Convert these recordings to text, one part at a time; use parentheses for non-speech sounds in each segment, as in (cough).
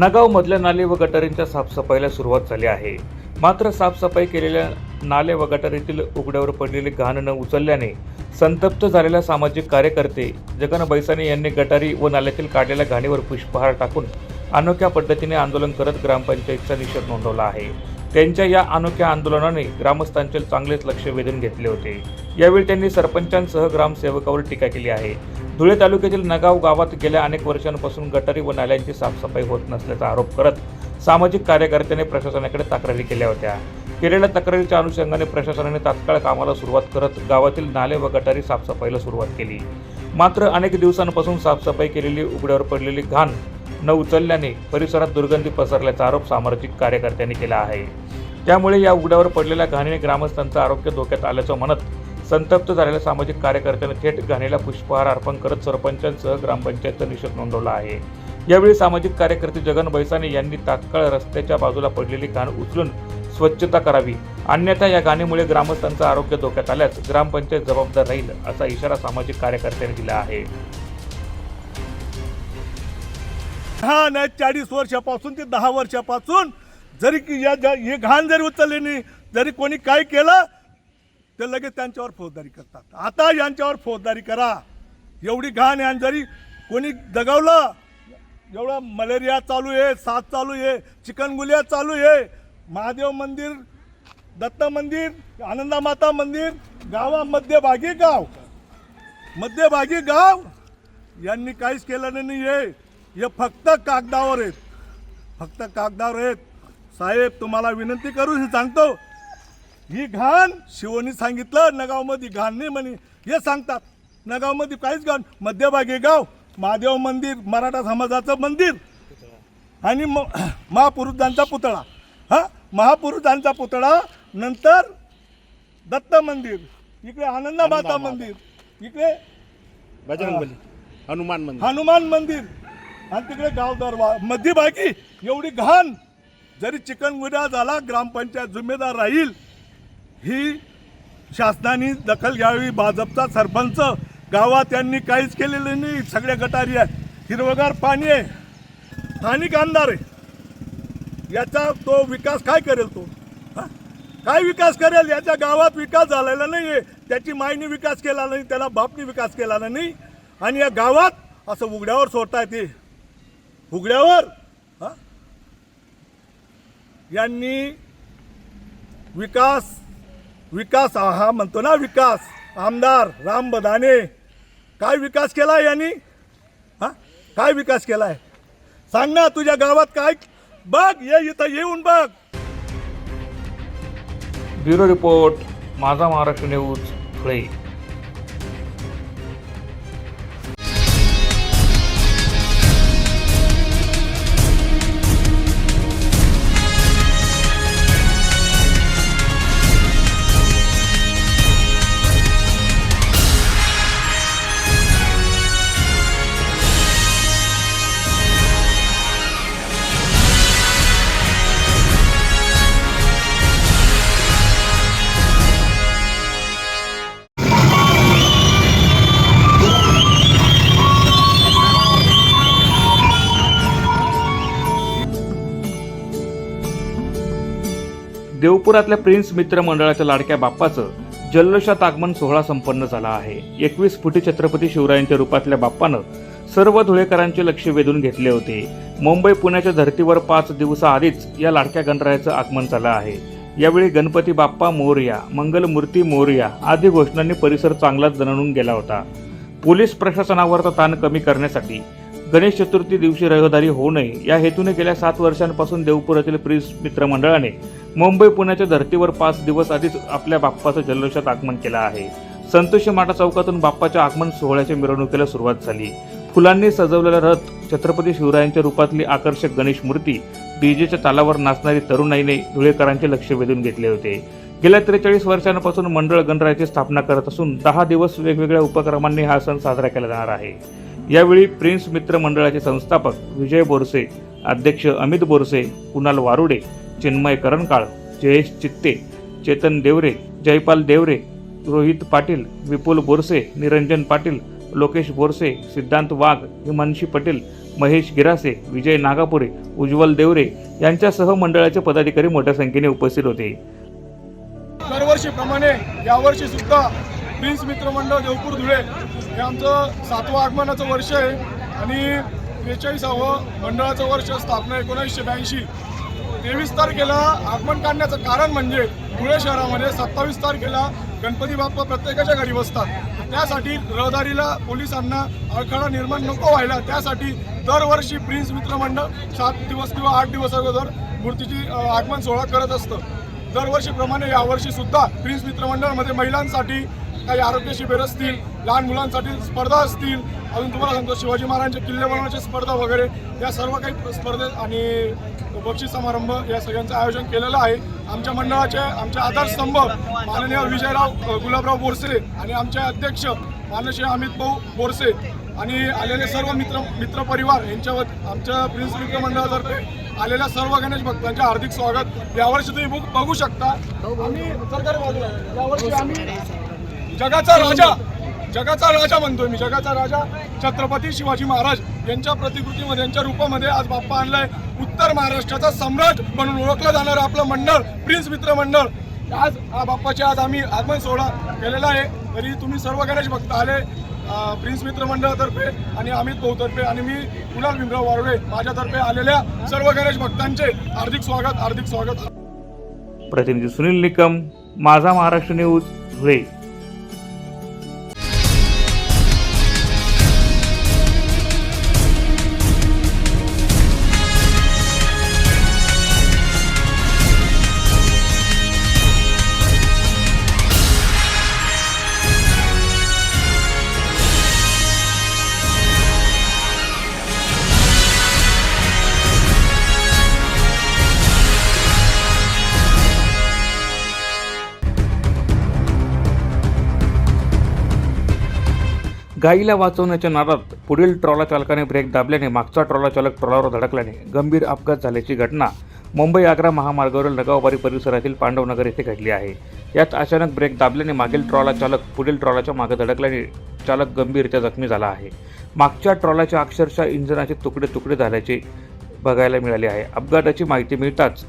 नगावमधल्या नाले व गटारींच्या साफसफाईला सुरुवात झाली आहे. मात्र साफसफाई केलेल्या नाले व गटारीतील उघड्यावर पडलेले घाण न उचलल्याने संतप्त झालेल्या सामाजिक कार्यकर्ते जगन बैसाने यांनी गटारी व नाल्यातील काढलेल्या घाणीवर पुष्पहार टाकून अनोख्या पद्धतीने आंदोलन करत ग्रामपंचायतचा निषेध नोंदवला आहे. त्यांच्या या अनोख्या आंदोलनाने ग्रामस्थांचे चांगलेच लक्ष वेधून घेतले होते. यावेळी त्यांनी सरपंचांसह ग्रामसेवकावर टीका केली आहे. धुळे तालुक्यातील नगाव गावात गेल्या अनेक वर्षांपासून गटारी व नाल्यांची साफसफाई होत नसल्याचा आरोप करत सामाजिक कार्यकर्त्याने प्रशासनाकडे तक्रारी केल्या होत्या. केलेल्या तक्रारीच्या अनुषंगाने प्रशासनाने तात्काळ कामाला सुरुवात करत गावातील नाले व गटारी साफसफाईला सुरुवात केली. मात्र अनेक दिवसांपासून साफसफाई केलेली उघड्यावर पडलेली घाण न उचलल्याने परिसरात दुर्गंधी पसरल्याचा आरोप सामाजिक कार्यकर्त्यांनी केला आहे. त्यामुळे या उघड्यावर पडलेल्या घाणीने ग्रामस्थांचं आरोग्य धोक्यात आल्याचं म्हणत संतप्त झालेल्या सामाजिक कार्यकर्त्यांनी थेट घाणीला पुष्पहार अर्पण करत सरपंचांसह ग्रामपंचायतचा निषेध नोंदवला आहे. यावेळी सामाजिक कार्यकर्ते जगन बैसाने यांनी तात्काळ रस्त्याच्या बाजूला पडलेली घाण उचलून स्वच्छता करावी. अन्यथा या घाणीमुळे ग्रामस्थांचं आरोग्य धोक्यात आल्यास ग्रामपंचायत जबाबदार राहील असा इशारा सामाजिक कार्यकर्त्यांनी दिला आहे. हा नाही चाळीस वर्षापासून ते दहा वर्षापासून जरी की या हे घाण जरी उचलले नाही जरी कोणी काय केलं ते लगेच त्यांच्यावर फौजदारी करतात. आता यांच्यावर फौजदारी करा. एवढी घाण यां जरी कोणी दगावलं एवढा मलेरिया चालू आहे साथ चालू आहे चिकनगुलिया चालू आहे. महादेव मंदिर दत्त मंदिर आनंदामाता मंदिर गावा मध्यभागी गाव. मध्यभागी गाव. यांनी काहीच केलं नाही आहे. हे फक्त कागदावर आहेत. फक्त कागदावर आहेत. साहेब तुम्हाला विनंती करू हे सांगतो. ही घाण शिवनी सांगितलं नगावमध्ये घाण नाही म्हणे. हे सांगतात. नगावमध्ये काहीच घाण. मध्यभागी गाव महादेव मंदिर मराठा समाजाचं मंदिर. आणि म (clears throat) महापुरुषांचा पुतळा. हा? महापुरुषांचा पुतळा नंतर दत्त मंदिर. इकडे आनंदा माता मंदिर. इकडे बजरंगबली हनुमान मंदिर. हनुमान मंदिर. आणि तिकडे गाव दरबार. मध्यभागी एवढी घाण. जरी चिकनगुन्हा झाला ग्रामपंचायत जिम्मेदार राहील ही शासनाने दखल घ्यावी भाजपचा सरपंच गावात यांनी काहीच केलेलं नाही सगळ्या गटारी आहे हिरवगार पाणी आहे. स्थानिक आमदार आहे. याचा तो विकास काय करेल तो? काय विकास करेल? याच्या गावात विकास झालेला नाही आहे त्याची मायनी विकास केला नाही त्याला बापनी विकास केला नाही. आणि या गावात असं उघड्यावर सोडता येते. उघड्यावर? हा? यांनी विकास विकास हा म्हणतो ना विकास. आमदार राम बदाने. काय विकास केला यांनी? हा? काय विकास केला आहे सांग ना तुझ्या गावात काय? बघ ये इथं येऊन बघ. Bureau report Majha Maharashtra news Dhule नागपुरातल्या प्रिन्स मित्र मंडळाच्या लाडक्या बाप्पाचं जल्लोषात आगमन सोहळा संपन्न झाला आहे. एकवीस फुटी छत्रपती शिवरायांच्या रूपातल्या बाप्पानं सर्व धुळेकरांचे लक्ष वेधून घेतले होते. मुंबई पुण्याच्या धर्तीवर पाच दिवसाआधीच या लाडक्या गणरायाचं आगमन झालं आहे. यावेळी गणपती बाप्पा मोरया मंगलमूर्ती मोरया आदी घोषणांनी परिसर चांगलाच दणणून गेला होता. पोलीस प्रशासनावरचा ताण कमी करण्यासाठी गणेश चतुर्थी दिवशी रहदारी होऊ नये. या हेतूने गेल्या सात वर्षांपासून देवपुरातील प्रिन्स मित्रमंडळाने मुंबई पुण्याच्या धर्तीवर पाच दिवस आधीच आपल्या बाप्पाचं जल्लोषात आगमन केलं आहे. संतोषी माटा चौकातून बाप्पाच्या आगमन सोहळ्याच्या मिरवणुकीला सुरुवात झाली. फुलांनी सजवलेला रथ छत्रपती शिवरायांच्या रूपातली आकर्षक गणेश मूर्ती डीजेच्या तालावर नाचणारी तरुणाईने धुळेकरांचे लक्ष वेधून घेतले होते. गेल्या त्रेचाळीस वर्षांपासून मंडळ गणरायाची स्थापना करत असून दहा दिवस वेगवेगळ्या उपक्रमांनी हा सण साजरा केला जाणार आहे. यावेळी प्रिन्स मित्र मंडळाचे संस्थापक विजय बोरसे अध्यक्ष अमित बोरसे कुणाल वारुडे चिन्मय करणकाळ जयेश चित्ते चेतन देवरे जयपाल देवरे रोहित पाटील विपुल बोरसे निरंजन पाटील लोकेश बोरसे सिद्धांत वाघ हिमांशी पटेल महेश गिरासे विजय नागापुरे उज्ज्वल देवरे यांच्यासह मंडळाचे पदाधिकारी मोठ्या संख्येने उपस्थित होते. दरवर्षीप्रमाणे यावर्षी सुद्धा प्रिन्स मित्रमंडळ देवपूर धुळे हे आमचं सातवं आगमनाचं वर्ष आहे आणि त्रेचाळीसावं मंडळाचं वर्ष स्थापना एकोणीसशे ब्याऐंशी. तेवीस तारखेला आगमन काढण्याचं कारण म्हणजे धुळे शहरामध्ये सत्तावीस तारखेला गणपती बाप्पा प्रत्येकाच्या घरी बसतात. त्यासाठी रहदारीला पोलिसांना अडखळा निर्माण नको व्हायला त्यासाठी दरवर्षी प्रिन्स मित्रमंडळ सात दिवस किंवा आठ दिवस अगोदर मूर्तीची आगमन सोहळा करत असतं. दरवर्षीप्रमाणे यावर्षी सुद्धा प्रिन्स मित्रमंडळामध्ये महिलांसाठी काही आरोग्य शिबिर असतील लहान मुलांसाठी स्पर्धा असतील अजून तुम्हाला सांगतो शिवाजी महाराजांचे किल्ले बनवण्याची स्पर्धा वगैरे या सर्व काही स्पर्धेत आणि बक्षीस समारंभ या सगळ्यांचं आयोजन केलेलं आहे. आमच्या मंडळाचे आमचे आधारस्तंभ माननीय विजयराव गुलाबराव बोरसे आणि आमचे अध्यक्ष माननीय अमित भाऊ बोरसे आणि आलेले सर्व मित्र मित्रपरिवार यांच्यावर आमच्या प्रिन्स मित्र मंडळातर्फे आलेल्या सर्व गणेश भक्तांचे हार्दिक स्वागत. यावर्षी तुम्ही बुक बघू शकता. आम्ही सरकारी यावर्षी आम्ही जगाचा राजा. जगाचा राजा म्हणतोय मी जगाचा राजा. छत्रपती शिवाजी महाराज यांच्या प्रतिकृतीमध्ये यांच्या रूपामध्ये आज बाप्पा आणलाय. उत्तर महाराष्ट्राचा सम्राट म्हणून ओळखलं जाणारं आपलं मंडळ प्रिन्स मित्र मंडळ. आज हा बाप्पाचे आज आम्ही आगमन सोहळा केलेला आहे. तरी तुम्ही सर्व गणेश भक्त आले प्रिन्स मित्र मंडळातर्फे आणि अमित भाऊतर्फे आणि मी कुणाल भीमराव वारुळे माझ्यातर्फे आलेल्या सर्व गणेश भक्तांचे हार्दिक स्वागत हार्दिक स्वागत. प्रतिनिधी सुनील निकम माझा महाराष्ट्र न्यूज धुळे. गाईला वाचवण्याच्या नादात पुढील ट्रॉला चालकाने ब्रेक दाबल्याने मागचा ट्रॉला चालक ट्रॉलावर धडकल्याने गंभीर अपघात झाल्याची घटना मुंबई आग्रा महामार्गावरील नगावबारी परिसरातील पांडवनगर येथे घडली आहे. यात अचानक ब्रेक दाबल्याने मागील ट्रॉला चालक पुढील ट्रॉलाच्या मागे धडकल्याने चालक गंभीररित्या जखमी झाला आहे. मागच्या ट्रॉलाच्या अक्षरशः इंजिनाचे तुकडे तुकडे झाल्याचे बघायला मिळाले आहे. अपघाताची माहिती मिळताच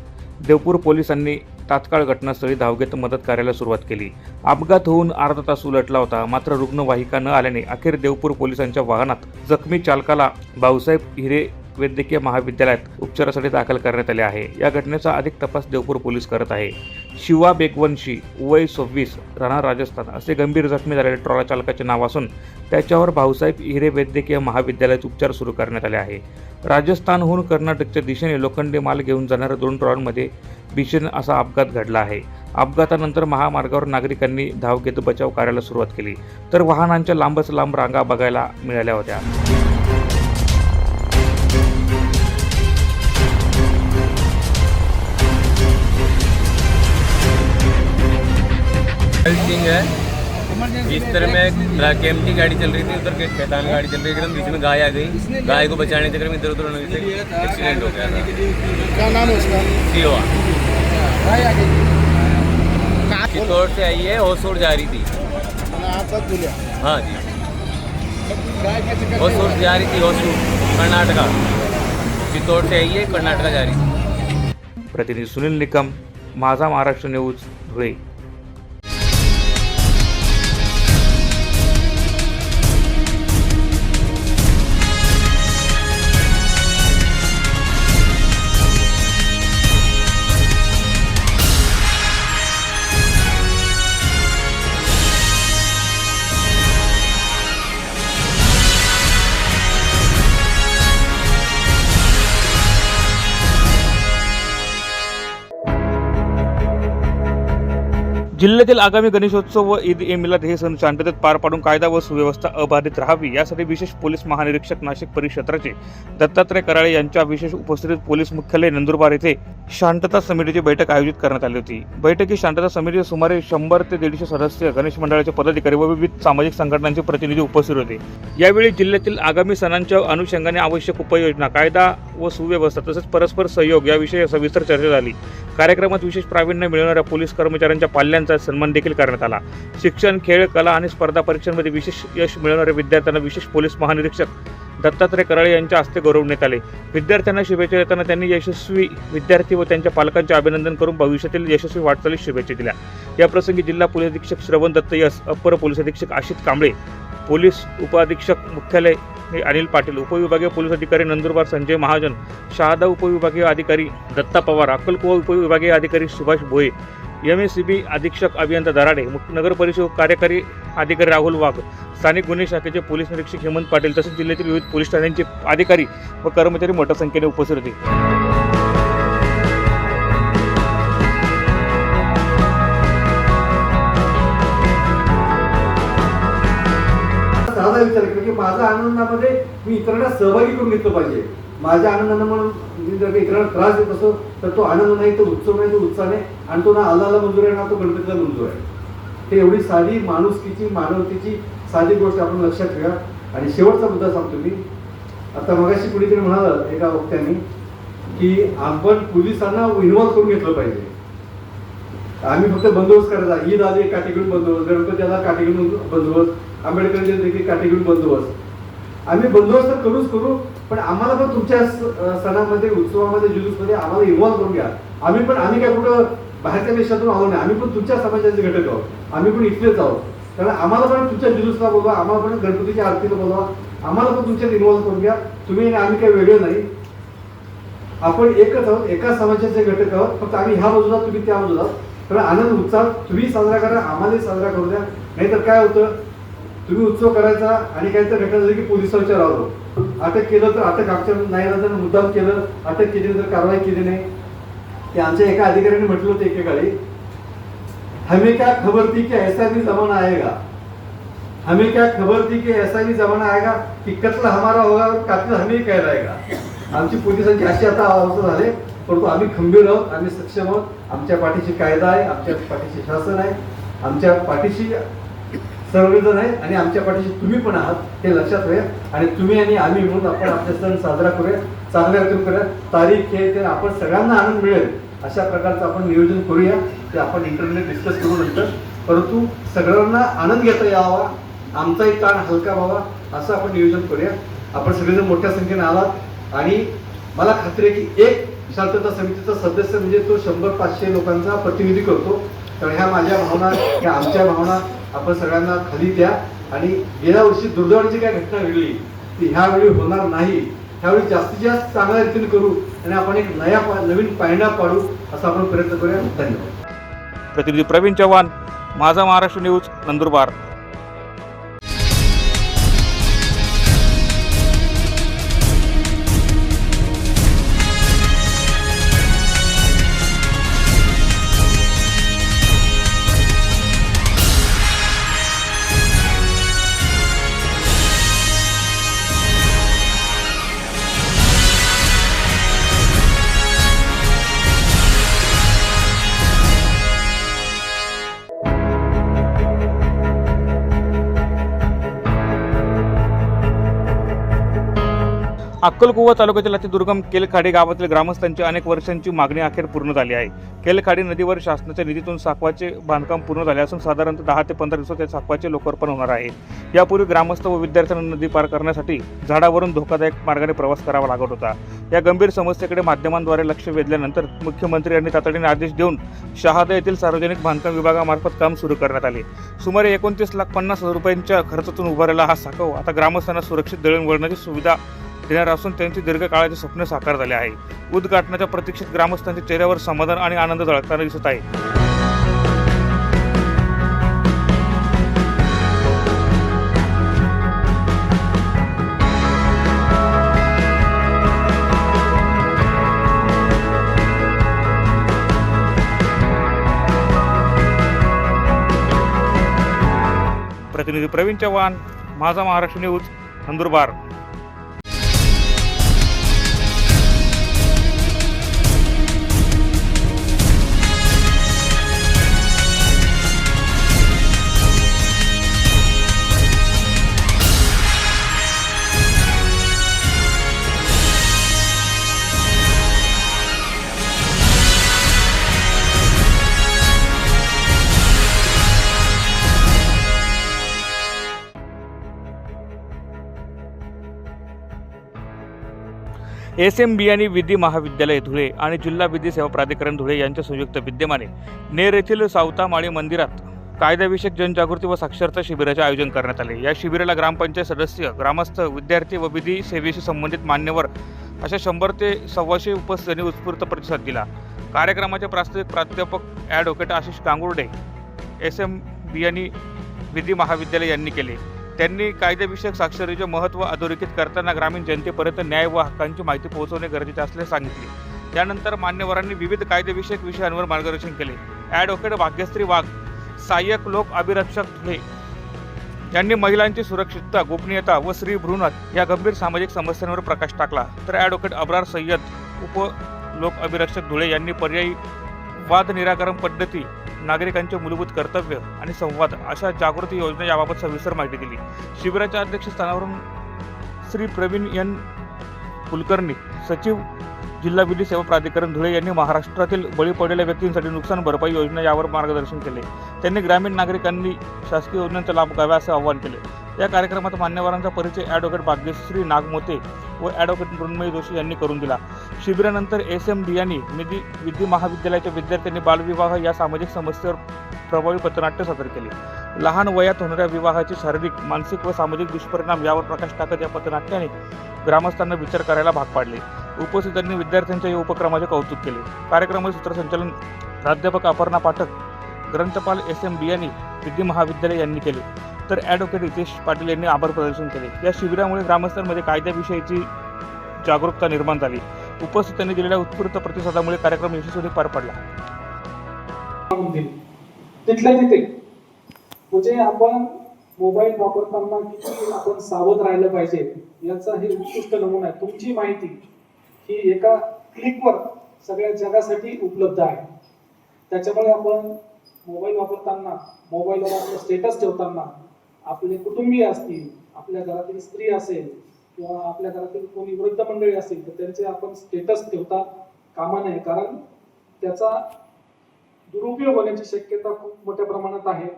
देवपूर पोलिसांनी तात्काळ घटनास्थळी धाव घेत मदत कार्याला सुरुवात केली. अपघात होऊन अर्धा तास उलटला होता. मात्र रुग्णवाहिका न आल्याने अखेर देवपूर पोलिसांच्या वाहनात जखमी चालकाला भाऊसाहेब हिरे वैद्यकीय महाविद्यालयात उपचारासाठी दाखल करण्यात आले आहे. या घटनेचा अधिक तपास देवपूर पोलीस करत आहे. शिवा बेगवंशी वय सव्वीस राहणार राजस्थान असे गंभीर जखमी झालेल्या ट्रॉला चालकाचे नाव असून त्याच्यावर भाऊसाहेब हिरे वैद्यकीय महाविद्यालयात उपचार सुरू करण्यात आले आहे. राजस्थानहून कर्नाटकच्या दिशेने लोखंडी माल घेऊन जाणाऱ्या दोन ट्रॉलमध्ये भीषण असा अपघात घडला आहे. अपघातानंतर महामार्गावर नागरिकांनी धाव घेत बचाव कार्याला सुरुवात केली. तर वाहनांच्या लांबच लांब रांगा बघायला मिळाल्या होत्या. है। इस तरह में ट्रक एम की गाड़ी चल रही थी उधर के पैतान गाड़ी चल रही थी एकदम बीच में गाय आ गई। गाय को बचाने के चक्कर में इधर उधर होने से एक्सीडेंट हो गया था। क्या नाम है उसका? चित्तौड़ से आई है होसूर जा रही थी. हाँ जी. होसूर जा रही थी होसूर कर्नाटका. चित्तौड़ से आई है कर्नाटका जा रही थी. प्रतिनिधी सुनील निकम माझा महाराष्ट्र न्यूज धुळे. जिल्ह्यातील आगामी गणेशोत्सव व ईद ए मिलाद हे सण शांततेत पार पाडून कायदा व सुव्यवस्था अबाधित राहावी यासाठी विशेष पोलीस महानिरीक्षक नाशिक परिक्षेत्राचे दत्तात्रय कराळे यांच्या विशेष उपस्थितीत पोलीस मुख्यालय नंदुरबार येथे शांतता समितीची बैठक आयोजित करण्यात आली होती. बैठकीत शांतता समितीचे सुमारे शंभर ते दीडशे सदस्य गणेश मंडळाचे पदाधिकारी व विविध सामाजिक संघटनांचे प्रतिनिधी उपस्थित होते. यावेळी जिल्ह्यातील आगामी सणांच्या अनुषंगाने आवश्यक उपाययोजना कायदा व सुव्यवस्था तसेच परस्पर सहयोग याविषयी सविस्तर चर्चा झाली. कार्यक्रमात विशेष प्रावीण्य मिळवणाऱ्या पोलीस कर्मचाऱ्यांच्या पाल्यांचा सन्मान देखील करण्यात आला. शिक्षण खेळ कला आणि स्पर्धा परीक्षांमध्ये विशेष यश मिळवणाऱ्या विद्यार्थ्यांना विशेष पोलीस महानिरीक्षक दत्तात्रय कराळे यांच्या हस्ते गौरवण्यात आले. विद्यार्थ्यांना शुभेच्छा देताना त्यांनी यशस्वी विद्यार्थी व त्यांच्या पालकांचे अभिनंदन करून भविष्यातील यशस्वी वाटचालीस शुभेच्छा दिल्या. याप्रसंगी जिल्हा पोलीस अधीक्षक श्रवण दत्त यस अप्पर पोलीस अधीक्षक आशित कांबळे पोलीस उपअधीक्षक मुख्यालय हे अनिल पाटील उपविभागीय पोलीस अधिकारी नंदुरबार संजय महाजन शहादा उपविभागीय अधिकारी दत्ता पवार अक्कलकुवा उपविभागीय अधिकारी Subhash Bhoye M S C B अधीक्षक अभियंता दराडे मुख्य नगर परिषद कार्यकारी अधिकारी राहुल वाघ स्थानिक गुन्हे शाखेचे पोलीस निरीक्षक हेमंत पाटील तसेच जिल्ह्यातील विविध पोलीस ठाण्यांचे अधिकारी व कर्मचारी मोठ्या संख्येने उपस्थित होते. मला विचार केला की माझ्या आनंदामध्ये मी इतरांना सहभागी करून घेतलं पाहिजे. माझ्या आनंदानं म्हणून मी जर इतरांना त्रास देत असो तर तो आनंद नाही तो उत्सव नाही तो उत्साह नाही आणि तो ना अल्लाला मंजूर आहे ना तो गणपतीला मंजूर आहे. ते एवढी साधी माणुसकीची मानवतेची साधी गोष्ट आपण लक्षात ठेवा. आणि शेवटचा मुद्दा सांगतो मी. आता मगाशी कुणीतरी म्हणाल एका वक्त्याने की आपण पोलिसांना इन्व्हॉल्व्ह करून घेतलं पाहिजे. आम्ही फक्त बंदोबस्त करायचा. ईद आली काटेकडून बंदोबस्त गणपती आला काटेकडून बंदोबस्त आंबेडकर जयंती देखील बंदोबस्त. आम्ही बंदोबस्त तर करूच करू पण आम्हाला पण तुमच्या सणामध्ये उत्सवामध्ये जुलूसमध्ये आम्हाला इन्व्हॉल्व करून घ्या. आम्ही पण आम्ही काय कुठं बाहेरच्या देशातून आलो नाही आम्ही पण तुमच्या समाजाचे घटक आहोत. आम्ही पण इथलेच आहोत. कारण आम्हाला पण तुमच्या जुलूसला बोलवा आम्हाला पण गणपतीच्या आरतीला बोलवा आम्हाला पण तुमच्यात इन्व्हॉल्व करून घ्या. तुम्ही आणि आम्ही काही वेगळे नाही. आपण एकच आहोत एका समाजाचे घटक आहोत. फक्त आम्ही ह्या बाजूला तुम्ही त्या बाजूला तर आनंद उत्साह तुम्ही साजरा करा आम्हालाही साजरा करू द्या. नाहीतर काय होतं तुम्ही उत्सव करायचा आणि काहीतरी घटना झाली की पोलिसांच्या राहतो अटक केलं तर अटक आमच्या नाही राहतं मुद्दाम केलं अटक केली तर कारवाई केली नाही. ते आमच्या एका अधिकाऱ्याने म्हटलं होतं एकेकाळी हमें क्या खबर थी कि ऐसा भी जमाना आएगा? हमें क्या खबर थी कि ऐसा भी जमाना आएगा की कत्ल हमारा होगा और हमें ही कह रहेगा आमची पोलिसांची अशी आता अवस्था झाली. परंतु आम्ही खंबीर आहोत आम्ही सक्षम आहोत. आमच्या पाठीशी कायदा आहे आमच्या पाठीशी शासन आहे. आमच्या पाठीशी सर्वजण आहे आणि आमच्या पाठीशी तुम्ही पण आहात हे लक्षात घ्या आणि तुम्ही आणि आम्ही म्हणून आपण आपले सण साजरा करूया चांगल्या रीतीने करूया तारीख हे ते आपण सगळ्यांना आनंद मिळेल. अशा प्रकारचं आपण नियोजन करूया ते आपण इंटरनेट डिस्कस करू नंतर. परंतु सगळ्यांना आनंद घेता यावा. आमचाही ताण हलका व्हावा असं आपण नियोजन करूया. आपण सगळेजण मोठ्या संख्येने आलात. आणि मला खात्री आहे की एक शांतता समितीचा सदस्य म्हणजे तो शंभर पाचशे लोकांचा प्रतिनिधी करतो. तर ह्या माझ्या भावना ह्या आमच्या भावना आपण सगळ्यांना खाली द्या. आणि गेल्या वर्षी दुर्दैवाची काय घटना घडली ती ह्यावेळी होणार नाही. ह्यावेळी जास्तीत जास्त चांगल्या रीतीने करू आणि आपण एक नया पा- नवीन पायंडा पाडू असा आपण प्रयत्न करूया. धन्यवाद. प्रतिनिधी प्रवीण चव्हाण माझा महाराष्ट्र न्यूज नंदुरबार. अक्कलकुवा तालुक्यातील अतिदुर्गम केलखाडी गावातील ग्रामस्थांची अनेक वर्षांची मागणी अखेर पूर्ण झाली आहे. केलखाडी नदीवर शासनाच्या निधीतून साखवाचे बांधकाम पूर्ण झाले असून साधारणतः दहा ते पंधरा दिवसात या साखवाचे लोकार्पण होणार आहे. यापूर्वी ग्रामस्थ व विद्यार्थ्यांना नदी पार करण्यासाठी झाडावरून धोकादायक मार्गाने प्रवास करावा लागत होता. या गंभीर समस्येकडे माध्यमांद्वारे लक्ष वेधल्यानंतर मुख्यमंत्री यांनी तातडीने आदेश देऊन शहादा येथील सार्वजनिक बांधकाम विभागामार्फत काम सुरू करण्यात आले. सुमारे एकोणतीस लाख पन्नास हजार रुपयांच्या खर्चातून उभारलेला हा साखव आता ग्रामस्थांना सुरक्षित दळणवळणाची सुविधा देणार असून त्यांची दीर्घकाळाचे स्वप्न साकार झाले आहे. उद्घाटनाच्या प्रतीक्षेत ग्रामस्थांच्या चेहऱ्यावर समाधान आणि आनंद झळकताना दिसत आहे. प्रतिनिधी Praveen Chavan Majha Maharashtra news Nandurbar. S M B आणि विधी महाविद्यालय धुळे आणि जिल्हा विधी सेवा प्राधिकरण धुळे यांच्या संयुक्त विद्यमाने नेर येथील सावतामाळी मंदिरात कायद्याविषयक जनजागृती व साक्षरता शिबिराचे आयोजन करण्यात आले. या शिबिराला ग्रामपंचायत सदस्य ग्रामस्थ विद्यार्थी व विधी सेवेशी संबंधित मान्यवर अशा शंभर ते सव्वाशे उपस्थितांनी उत्स्फूर्त प्रतिसाद दिला. कार्यक्रमाचे प्रास्ताविक प्राध्यापक advocate Ashish Kangurde S M B आणि विधी महाविद्यालय यांनी केले. त्यांनी कायदेविषयक साक्षरीचे महत्त्व अधोरेखित करताना ग्रामीण जनतेपर्यंत न्याय व हक्कांची माहिती पोहोचवणे गरजेचे असले सांगितले. त्यानंतर मान्यवरांनी विविध कायदेविषयक विषयांवर मार्गदर्शन केले. ॲडव्होकेट भाग्यश्री वाघ सहाय्यक लोक अभिरक्षक धुळे यांनी महिलांची सुरक्षितता गोपनीयता व स्त्री भ्रूण या गंभीर सामाजिक समस्यांवर प्रकाश टाकला. तर ॲडव्होकेट अब्रार सय्यद उप लोक अभिरक्षक धुळे यांनी पर्यायी वाद निराकरण पद्धती नागरिकांचे मूलभूत कर्तव्य आणि संवाद अशा जागृती योजना याबाबत सविस्तर माहिती दिली. शिबिराच्या अध्यक्षस्थानावरून श्री प्रवीण एन. कुलकर्णी सचिव जिल्हा विधी सेवा प्राधिकरण धुळे यांनी महाराष्ट्रातील बळी पडलेल्या व्यक्तींसाठी नुकसान भरपाई योजना यावर मार्गदर्शन केले. त्यांनी ग्रामीण नागरिकांनी शासकीय योजनांचा लाभ घ्यावा असे आवाहन केले. या कार्यक्रमात मान्यवरांचा परिचय ॲडव्होकेट भाग्यश्री नागमोते व ॲडव्होकेट मृण्मयी जोशी यांनी करून दिला. शिबिरानंतर एस एम बियानी निधी विधी महाविद्यालयाच्या विद्यार्थ्यांनी बालविवाह या सामाजिक समस्येवर प्रभावी पथनाट्य सादर केले. लहान वयात होणाऱ्या विवाहाचे शारीरिक मानसिक व सामाजिक दुष्परिणाम यावर प्रकाश टाकत या पथनाट्याने ग्रामस्थांना विचार करायला भाग पाडले. उपस्थितांनी विद्यार्थ्यांच्या या उपक्रमाचे कौतुक केले. कार्यक्रमाचे सूत्रसंचालन प्राध्यापक अपर्णा पाठक ग्रंथपाल एस एम बियानी विधी महाविद्यालय यांनी केले. तर ॲडव्होकेट रितेश पाटील यांनी आभार प्रदर्शन केले. या शिबिरामुळे ग्रामस्थांमध्ये कायद्याविषयीची जागरूकता निर्माण झाली. उपस्थितांनी दिलेल्या उत्स्फूर्त प्रतिसादामुळे कार्यक्रम यशस्वी पार पडला. तिथल्या तिथे. म्हणजे आपण मोबाईल वापरताना किती आपण सावध राहिलं पाहिजे याचा हे उत्कृष्ट नमुना आहे. तुमची माहिती ही एका क्लिकवर सगळ्या जगासाठी उपलब्ध आहे. त्याच्यामुळे आपण मोबाईल वापरताना मोबाईलवर आपलं स्टेटस ठेवताना आपले कुटुंबीय असतील आपल्या घरातील स्त्री असेल किंवा आपल्या घरातील कोणी वृद्ध मंडळी असेल तर त्यांचे आपण स्टेटस ठेवता कामा नये. कारण त्याचा दुरुपयोग होण्याची शक्यता खूप मोठ्या प्रमाणात आहे.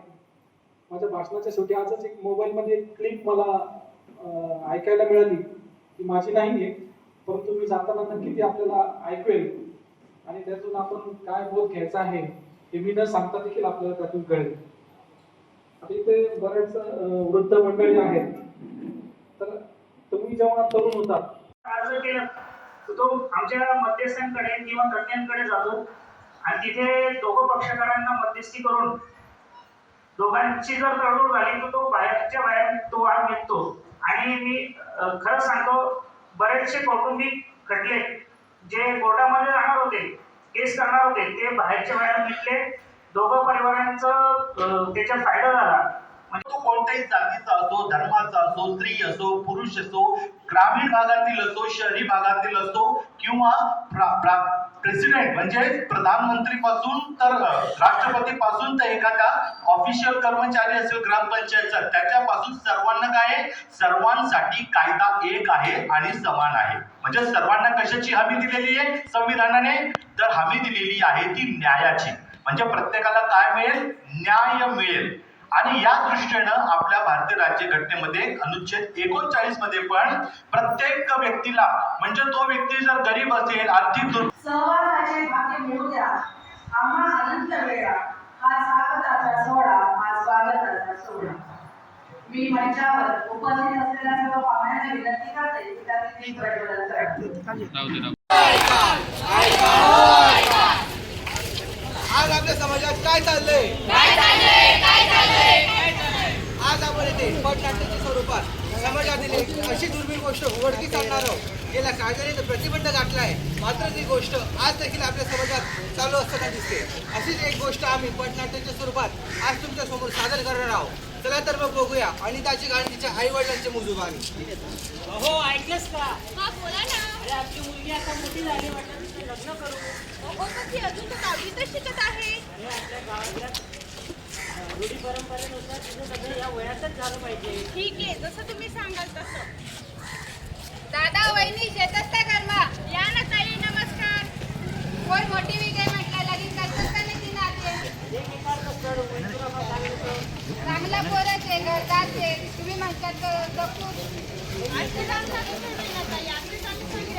माझ्या भाषणाच्या शेवटी आजच एक मोबाईलमध्ये एक क्लिप मला ऐकायला मिळाली. ती माझी नाही आहे परंतु मी जाताना नक्की ती आपल्याला ऐकवेल. आणि त्यातून आपण काय बोध घ्यायचा आहे हे मी न सांगता देखील आपल्याला त्यातून कळेल. आणि इथे बऱ्याच वृद्ध मंडळी आहेत. तर तुम्ही जेव्हा तरुण होता अर्ज केलं तर तो आमच्या मध्यस्थांकडे किंवा तज्ञांकडे जातो आणि तिथे दोघं पक्षकारांना मध्यस्थी करून दोघांची जर तडजोड झाली तर तो बाहेरच्या बाहेर तो वाद निघतो. आणि मी खरं सांगतो बरेचसे कौटुंबिक खटले जे कोर्टामध्ये जाणार होते केस करणार होते ते बाहेरच्या बाहेर निघले. दोघं परिवारांचं त्याच्या फायदा झाला म्हणजे तो कोणत्याही जातीचा असो धर्माचा असो स्त्री असो पुरुष असो ग्रामीण भागातील असो शहरी भागातील असो किंवा प्रेसिडेंट म्हणजे प्रधानमंत्री पासून तर राष्ट्रपती पासून तर एखादा ऑफिशियल कर्मचारी असेल ग्रामपंचायतचा त्याच्यापासून सर्वांना काय सर्वांसाठी कायदा एक आहे आणि समान आहे. म्हणजे सर्वांना कशाची हमी दिलेली आहे? संविधानाने. तर हमी दिलेली आहे ती न्यायाची. म्हणजे प्रत्येकाला काय मिळेल? न्याय मिळेल. आणि या दृष्टीनं आपल्या भारतीय राज्यघटनेमध्ये अनुच्छेद एकोणचाळीसमध्ये पण प्रत्येक व्यक्तीला म्हणजे तो व्यक्ती जर गरीब असेल आर्थिक दुर् सहवासाचे भाग्य मिळू द्या. आम्हा अनंत वेळा हा स्वागताचा सोहळा हा स्वागताचा सोहळा. मी मंचावर उपस्थित असलेल्या सर्व पाहुण्यांना विनंती करते की त्यांनी प्रज्वलन करावे आज आपल्या समाजात काय चाललंय? आज आपण येथे पटनाट्याच्या स्वरूपात समाजातील एक अशी दुर्मिळ गोष्ट उघडकीस आणणार आहोत गेल्या कायद्याने प्रतिबंध गाठला आहे मात्र ती गोष्ट आज देखील आपल्या समाजात चालू असताना दिसते. अशीच एक गोष्ट आम्ही पटनाट्याच्या स्वरूपात आज तुमच्यासमोर सादर करणार आहोत. चला तर मग बघूया आणि त्याची गाणी तिच्या आई वडिलांचे मुजुबानी. हो ऐकलंस का? बोला ना. आपली मुलगी आता मोठी झाली वाटत तिचं लग्न करू. पण ती अजून तर दहावीतच शिकत आहे. अरे आपल्या गावातल्या अं, रूढी परंपरेनुसार तिचं सगळं या वयातच झालं पाहिजे. ठीक आहे जसं तुम्ही सांगाल तसं. दादा वहिनी शेतात काय कर्मा या ना ताई नमस्कार. कोण मोठी विजय म्हटलं लगीन करतात का नाही ती नाते? एक सांगितलं चांगला पोरच आहे घरदार आहे. तुम्ही म्हणतात तर जपून आजचं काम सांगितलं नाही ना ताई?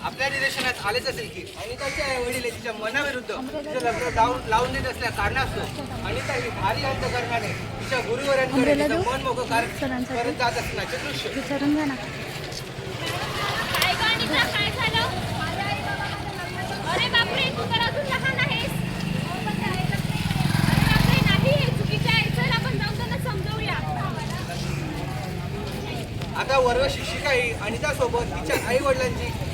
आपल्या निदर्शनात आलेच असेल की अनिताच्या आई वडील तिच्या मनाविरुद्ध तिचं लग्न लावून लावून देत असल्या कारणास्तव अनिता ही भारी अंतकरणाने तिच्या गुरुवरांकडे तिचं मन मोकं कारण करत जात असण्याचे दृश्य. आता वर्ग शिक्षिका ही अनितासोबत तिच्या आई वडिलांची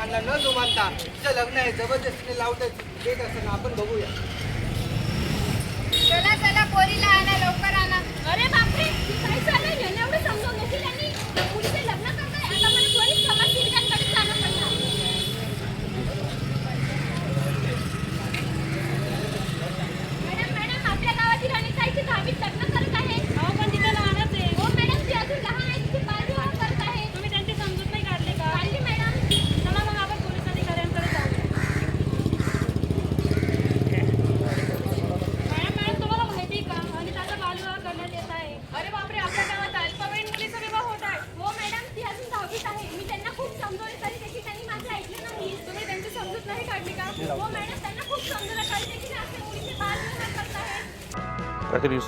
कांदा न जुमानता तिचं लग्न आहे जबरदस्तीने लावत देत असं आपण बघूया. चला चला पोरीला आणा लवकर आणा. अरे बाबा